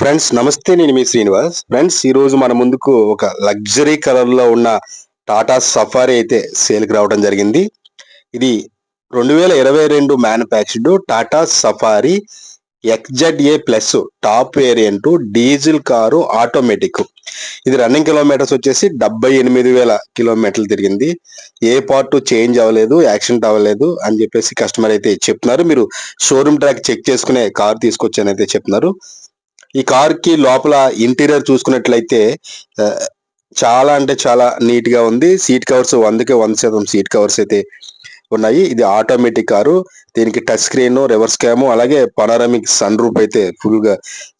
Friends నమస్తే నేను మీ Srinivas. Friends ఈరోజు మన ముందుకు ఒక లగ్జరీ కలర్లో ఉన్న టాటా సఫారీ అయితే సేల్కి రావడం జరిగింది. ఇది రెండు వేల ఇరవై రెండు manufactured Tata Safari XZA plus top variant diesel car automatic. ఇది రన్నింగ్ కిలోమీటర్స్ వచ్చేసి డెబ్బై ఎనిమిది వేల కిలోమీటర్లు తిరిగింది. ఏ పార్ట్ చేంజ్ అవ్వలేదు యాక్సిడెంట్ అవ్వలేదు అని చెప్పేసి కస్టమర్ అయితే చెప్తున్నారు మీరు షోరూమ్ ట్రాక్ చెక్ చేసుకునే కార్ తీసుకొచ్చానైతే అయితే చెప్తున్నారు ఈ కార్కి లోపల ఇంటీరియర్ చూసుకున్నట్లయితే చాలా అంటే చాలా నీట్గా ఉంది. సీట్ కవర్స్ వందకే వంద శాతం సీట్ కవర్స్ అయితే ఉన్నాయి. ఇది ఆటోమేటిక్ కారు. దీనికి టచ్ స్క్రీన్ రివర్స్ క్యాము అలాగే పనారమిక్ సన్ రూప్ అయితే ఫుల్గా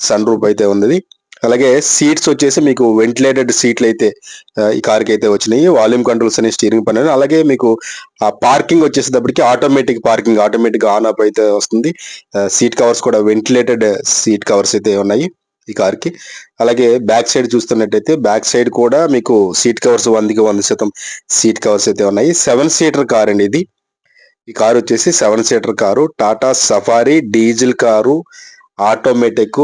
సన్ రూప్ అయితే ఉంది అలాగే సీట్స్ వచ్చేసి మీకు వెంటిలేటెడ్ సీట్లు అయితే ఈ కార్కి అయితే వచ్చినాయి. వాల్యూమ్ కంట్రోల్స్ అనే స్టీరింగ్ పని అలాగే మీకు ఆ పార్కింగ్ వచ్చేసేటప్పటికి automatic parking automatic on up అయితే వస్తుంది. సీట్ కవర్స్ కూడా వెంటిలేటెడ్ సీట్ కవర్స్ అయితే ఉన్నాయి ఈ కార్కి. అలాగే బ్యాక్ సైడ్ చూస్తున్నట్టయితే బ్యాక్ సైడ్ కూడా మీకు సీట్ కవర్స్ వందకి వంద శాతం సీట్ కవర్స్ అయితే ఉన్నాయి. సెవెన్ సీటర్ కార్ అండి ఇది. ఈ కార్ వచ్చేసి seven seater car. Tata Safari diesel car automatic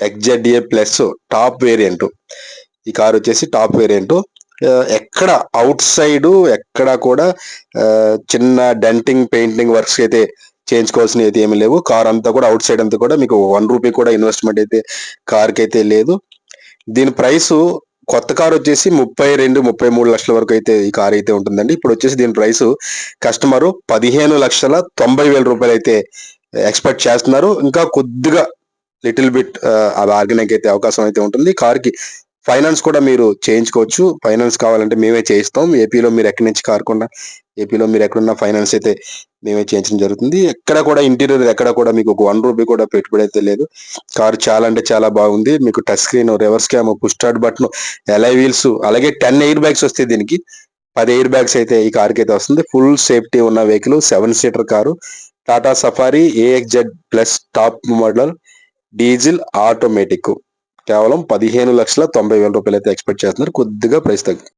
XZA plus top variant ఈ కార్ వచ్చేసి టాప్ వేరియంట్ ఎక్కడ అవుట్ సైడ్ ఎక్కడ కూడా చిన్న డెంటింగ్ పెయింటింగ్ వర్క్స్ అయితే చేయించుకోవాల్సినవి అయితే ఏమీ లేవు. కార్ అంతా కూడా అవుట్ సైడ్ అంతా కూడా మీకు వన్ రూపీ కూడా ఇన్వెస్ట్మెంట్ అయితే కార్కి అయితే లేదు. దీని ప్రైస్ కొత్త కార్ వచ్చేసి ముప్పై రెండు ముప్పై మూడు లక్షల వరకు అయితే ఈ కార్ అయితే ఉంటుందండి. ఇప్పుడు వచ్చేసి దీని ప్రైస్ కస్టమర్ పదిహేను లక్షల తొంభై వేల రూపాయలు అయితే ఎక్స్పెక్ట్ చేస్తున్నారు. ఇంకా కొద్దిగా లిటిల్ బిట్ బార్గెనింగ్ అయితే అవకాశం అయితే ఉంటుంది. కార్కి ఫైనాన్స్ కూడా మీరు చేయించుకోవచ్చు. ఫైనాన్స్ కావాలంటే మేమే చేయిస్తాం. ఏపీలో మీరు ఎక్కడి నుంచి కారకుండా ఏపీలో మీరు ఎక్కడున్న ఫైనాన్స్ అయితే మేమే చేయించడం జరుగుతుంది. ఎక్కడ కూడా ఇంటీరియర్ ఎక్కడ కూడా మీకు ఒక వన్ రూపీ కూడా పెట్టుబడి అయితే లేదు. కార్ చాలా అంటే చాలా బాగుంది. మీకు touch screen reverse cam push start button alloy wheels అలాగే టెన్ ఎయిర్ బ్యాగ్స్ వస్తాయి దీనికి. పది ఎయిర్ బ్యాగ్స్ అయితే ఈ కార్కి అయితే వస్తుంది. ఫుల్ సేఫ్టీ ఉన్న vehicle seven seater car. Tata Safari AXZ plus top model diesel automatic. కేవలం పదిహేను లక్షల తొంభై వేల రూపాయలు అయితే ఎక్స్పెక్ట్ చేస్తున్నారు. కొద్దిగా ప్రైస్ తగ్గు.